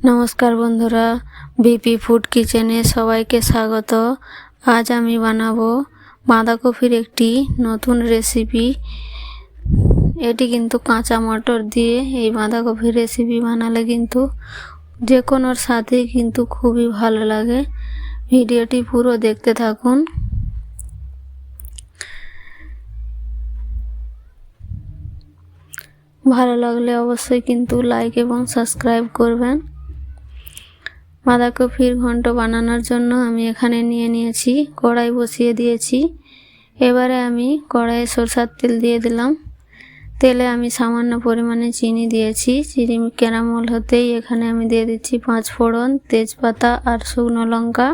নমস্কার বন্ধুরা BP food কিচেনে সবাইকে স্বাগত। আজ আমি বানাবো বাঁধাকপির একটি নতুন রেসিপি এটি কিন্তু কাঁচা মটর দিয়ে এই বাঁধাকপির রেসিপি বানালে কিন্তু যে কোনোর সাথে কিন্তু খুবই ভালো লাগে। ভিডিওটি পুরো দেখতে থাকুন। ভালো লাগলে অবশ্যই কিন্তু লাইক এবং সাবস্ক্রাইব করবেন। বাঁধাকপির ঘন্ট বানানোর জন্য আমি এখানে নিয়ে নিয়েছি, কড়াই বসিয়ে দিয়েছি। এবারে আমি কড়াইয়ে সরষার তেল দিয়ে দিলাম। তেলে আমি সামান্য পরিমাণে চিনি দিয়েছি। চিনি কেরামল হতেই এখানে আমি দিয়ে দিচ্ছি পাঁচ ফোড়ন, তেজপাতা আর শুকনো লঙ্কা।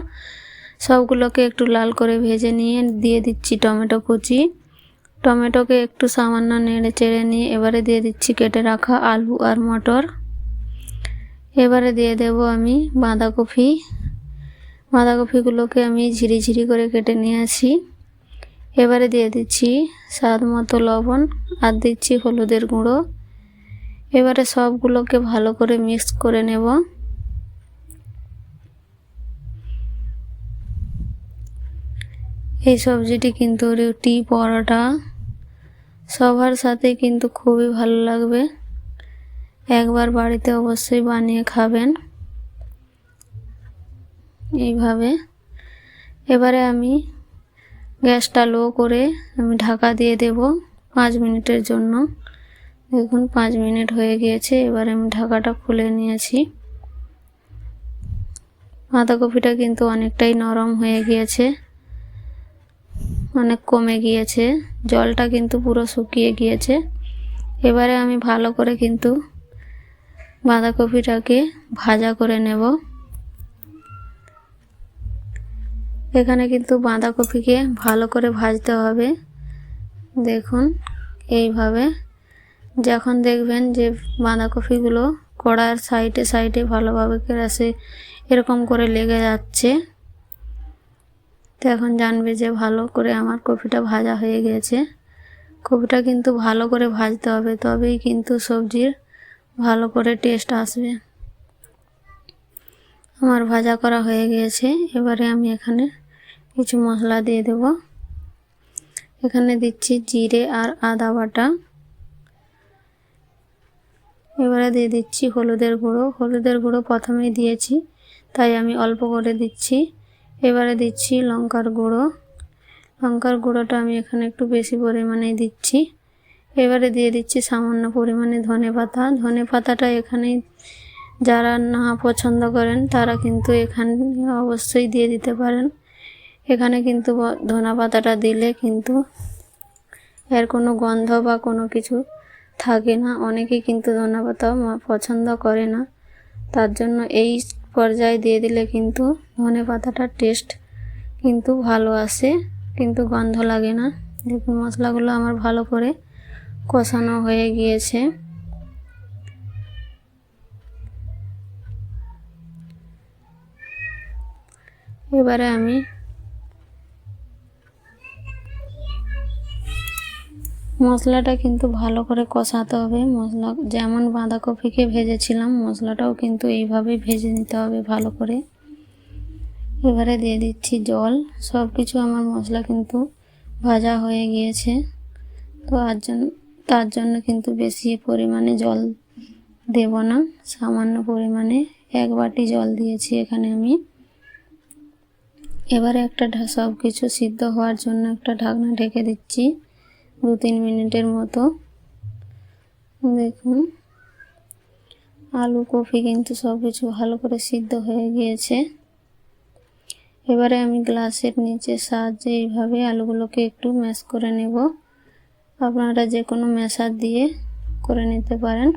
সবগুলোকে একটু লাল করে ভেজে নিয়ে দিয়ে দিচ্ছি টমেটো কুচি। টমেটোকে একটু সামান্য নেড়ে চেড়ে নিয়ে এবারে দিয়ে দিচ্ছি কেটে রাখা আলু আর মটর। এবারে দিয়ে দেব আমি বাঁধাকপি। বাঁধাকপিগুলোকে আমি ঝিরিঝিরি করে কেটে নিয়ে আসি। এবারে দিয়ে দিচ্ছি স্বাদ মতো লবণ আর দিচ্ছি হলুদের গুঁড়ো। এবারে সবগুলোকে ভালো করে মিক্স করে নেব। এই সবজিটি কিন্তু রুটি পরোটা সবার সাথে কিন্তু খুবই ভালো লাগবে। একবার বাড়িতে অবশ্যই বানিয়ে খাবেন। এইভাবে। এবারে আমি গ্যাসটা লো করে আমি ঢাকা দিয়ে দেব পাঁচ মিনিটের জন্য। দেখুন, পাঁচ মিনিট হয়ে গিয়েছে, এবারে আমি ঢাকাটা খুলে নিয়েছি। বাঁধাকপিটা কিন্তু অনেকটাই নরম হয়ে গিয়েছে, অনেক কমে গিয়েছে, জলটা কিন্তু পুরো শুকিয়ে গিয়েছে। এবারে আমি ভালো করে কিন্তু বাঁধাকপিটাকে ভাজা করে নেব। এখানে কিন্তু বাঁধাকপিকে ভালো করে ভাজতে হবে। দেখুন, এইভাবে। যখন দেখবেন যে বাঁধাকপিগুলো কড়ার সাইডে সাইডে ভালোভাবে কেরাসে এরকম করে লেগে যাচ্ছে, তো এখন জানবে যে ভালো করে আমার কপিটা ভাজা হয়ে গেছে। কপিটা কিন্তু ভালো করে ভাজতে হবে, তবেই কিন্তু সবজির ভালো করে টেস্ট আসবে। আমার ভাজা করা হয়ে গিয়েছে। এবারে আমি এখানে কিছু মশলা দিয়ে দেব। এখানে দিচ্ছি জিরে আর আদা বাটা। এবারে দিয়ে দিচ্ছি হলুদের গুঁড়ো। হলুদের গুঁড়ো প্রথমেই দিয়েছি, তাই আমি অল্প করে দিচ্ছি। এবারে দিচ্ছি লঙ্কার গুঁড়ো। লঙ্কার গুঁড়োটা আমি এখানে একটু বেশি পরিমাণে দিচ্ছি। এবারে দিয়ে দিচ্ছি সামান্য পরিমাণে ধনে পাতা। ধনে পাতাটা এখানে যারা না পছন্দ করেন, তারা কিন্তু এখানে অবশ্যই দিয়ে দিতে পারেন। এখানে কিন্তু ধনা পাতাটা দিলে কিন্তু এর কোনো গন্ধ বা কোনো কিছু থাকে না। অনেকেই কিন্তু ধনা পাতা পছন্দ করে না। তার জন্য এই পর্যায়ে দিয়ে দিলে কিন্তু ধনে পাতাটার টেস্ট কিন্তু ভালো আসে, কিন্তু গন্ধ লাগে না। দেখুন মশলাগুলো আমার ভালো করে কষানো হয়ে গিয়েছে। এবারে আমি মশলাটা কিন্তু ভালো করে কষাতে হবে। মশলা, যেমন বাঁধাকপিকে ভেজেছিলাম, মশলাটাও কিন্তু এইভাবে ভেজে নিতে হবে ভালো করে। এবারে দিয়ে দিচ্ছি জল। সব কিছু আমার মশলা কিন্তু ভাজা হয়ে গিয়েছে। তো আর জন্য তার জন্য কিন্তু বেশি পরিমাণে জল দেব না। সামান্য পরিমাণে এক বাটি জল দিয়েছি এখানে আমি। এবারে একটা সব কিছু সিদ্ধ হওয়ার জন্য একটা ঢাকনা ঢেকে দিচ্ছি দু তিন মিনিটের মতো। দেখুন, আলু কফি কিন্তু সব কিছু ভালো করে সিদ্ধ হয়ে গিয়েছে। এবারে আমি গ্লাসের নিচে সাহায্যে এইভাবে আলুগুলোকে একটু ম্যাশ করে নেব। আপনারা যে কোনো ম্যাশার দিয়ে করে নিতে পারেন।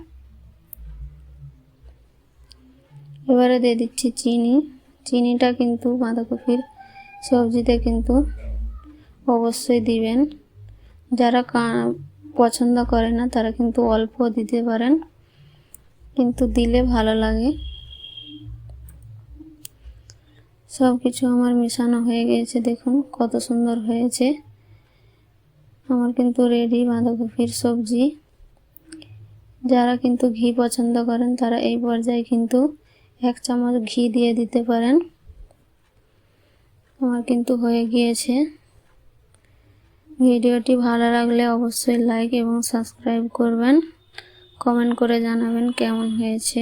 এবারে দিয়ে দিচ্ছি চিনি। চিনিটা কিন্তু বাঁধাকপির সবজিতে কিন্তু অবশ্যই দিবেন। যারা পছন্দ করে না, তারা কিন্তু অল্প দিতে পারেন। কিন্তু দিলে ভালো লাগে। সব কিছু আমার মেশানো হয়ে গিয়েছে, দেখুন কত সুন্দর হয়েছে। আমার কিন্তু রেডি বাঁধাকপির সবজি। যারা কিন্তু ঘি পছন্দ করেন, তারা এই পর্যায়ে কিন্তু এক চামচ ঘি দিয়ে দিতে পারেন। আমার কিন্তু হয়ে গিয়েছে। ভিডিওটি ভালো লাগলে অবশ্যই লাইক এবং সাবস্ক্রাইব করবেন। কমেন্ট করে জানাবেন কেমন হয়েছে।